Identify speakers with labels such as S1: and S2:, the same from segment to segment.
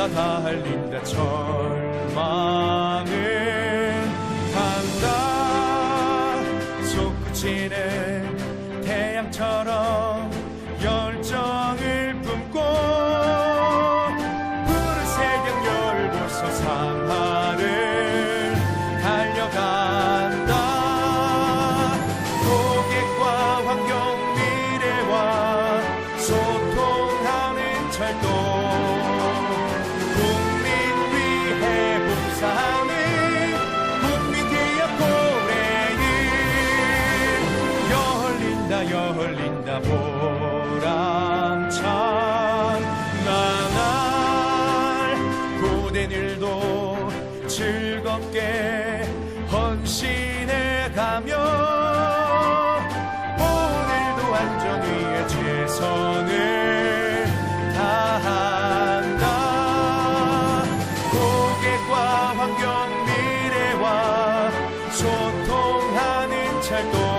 S1: 달린다 달린다. 절망은 간다. 솟구치는 태양처럼 열정을 품고 푸른 새벽 열보서 상 열린다 보람찬 나날. 고된 일도 즐겁게 헌신해 가며 오늘도 안전 위에 최선을 다한다. 고객과 환경 미래와 소통하는 철도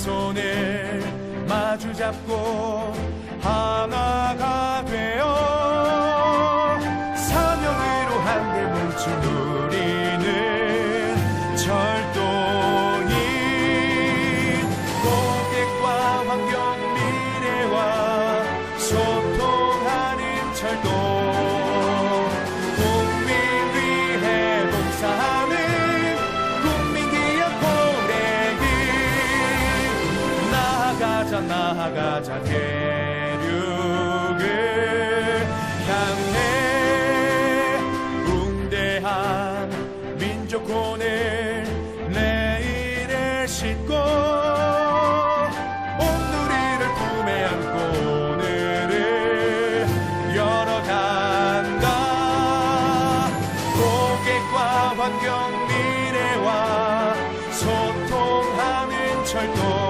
S1: 손을 마주 잡고 하나가 되어 사명으로 뭉친 우리는 나아가자 대륙을 향해 웅대한 민족 오늘 내일을 싣고 온누리를 꿈에 안고 오늘을 열어간다. 고객과 환경 미래와 소통하는 철도